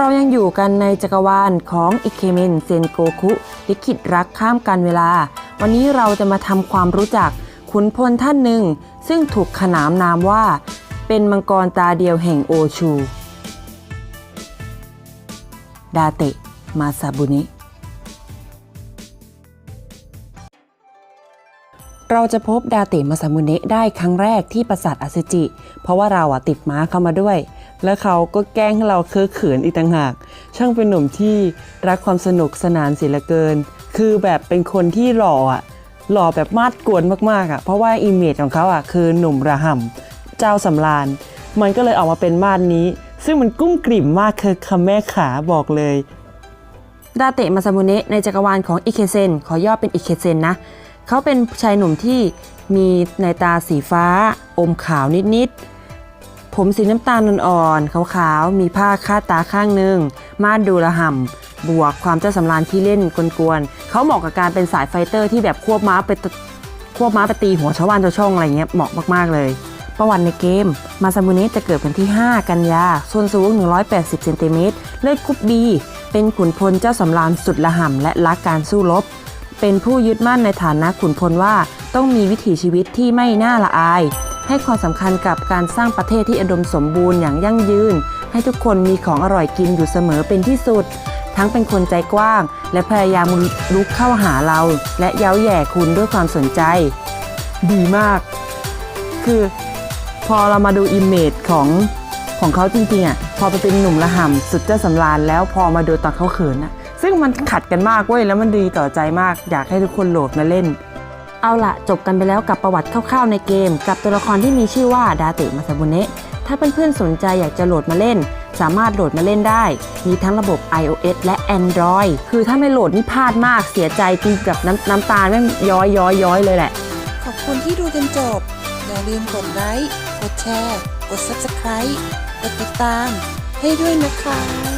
เรายังอยู่กันในจักรวาลของอิเคเมนเซนโกคุลิขิตรักข้ามกันเวลา วันนี้เราจะมาทำความรู้จักขุนพลท่านหนึ่ง ซึ่งถูกขนามนามว่า เป็นมังกรตาเดียวแห่งโอชู ดาเตะ มาซาบุนิเราจะพบดาเตะมาซามุเนะได้ครั้งแรกที่ปราสาทอาเซจิ เพราะว่าเราอะติดม้าเข้ามาด้วย แล้วเขาก็แกล้งให้เราเคอะเขินอีกต่างหาก ช่างเป็นหนุ่มที่รักความสนุกสนานเสียเหลือเกิน คือแบบเป็นคนที่หล่ออะ หล่อแบบมาดกวนมากๆอะ เพราะว่าอิมเมจของเขาอะคือหนุ่มระห่ำเจ้าสำราญ มันก็เลยออกมาเป็นมาดนี้ ซึ่งมันกุ้มกลิ่มมากคือคำแม่ขาบอกเลยดาเตะมาซามุเนะในจักรวาลของอิเคเซนขอย่อเป็นอิเคเซนนะ เขาเป็นชายหนุ่มที่มีในตาสีฟ้า อมขาวนิดๆ ผมสีน้ำตาลอ่อนๆขาวๆ มีผ้าคาดตาข้างหนึ่ง มาดดูระห่ำบวกความเจ้าสำราญที่เล่นกวนๆเขาเหมาะกับการเป็นสายไฟเตอร์ที่แบบควบม้าไปควบม้าไปตีหัวชาวบ้านชาวช่องอะไรเงี้ยเหมาะมากๆเลย ประวัติในเกม มาซามุเนะจะเกิดวันที่ 5 กันยาส่วนสูง 180เซนติเมตรเลือดกรุ๊ปบีเป็นขุนพลเจ้าสำราญสุดระห่ำและรักการสู้รบเป็นผู้ยึดมั่นในฐานะขุนพลว่าต้องมีวิถีชีวิตที่ไม่น่าละอาย ให้ความสำคัญกับการสร้างประเทศที่อุดมสมบูรณ์อย่างยั่งยืน ให้ทุกคนมีของอร่อยกินอยู่เสมอเป็นที่สุด ทั้งเป็นคนใจกว้าง และพยายามลุกเข้าหาเรา และเย้าแย่คุณด้วยความสนใจ ดีมาก คือพอเรามาดูอิมเมจของของเขาจริงๆอะพอไปเป็นหนุ่มระห่ำสุดเจ้าสำราญแล้วพอมาดูตอนเขาเขินอะซึ่งมันขัดกันมากเว้ยแล้วมันดีต่อใจมากอยากให้ทุกคนโหลดมาเล่น เอาละจบกันไปแล้วกับประวัติคร่าวๆในเกม กับตัวละครที่มีชื่อว่าดาเตะมาซาบุเนะถ้าเพื่อนๆสนใจอยากจะโหลดมาเล่น สามารถโหลดมาเล่นได้ มีทั้งระบบ iOS และ Android คือถ้าไม่โหลดนี่พลาดมากเสียใจจริงกับน้ำน้ำตาแม่งย้อยย้อยย้อยเลยแหละ ขอบคุณที่ดูจนจบ อย่าลืมกดไลค์กดแชร์ กด Subscribe กดติดตามให้ด้วยนะคะ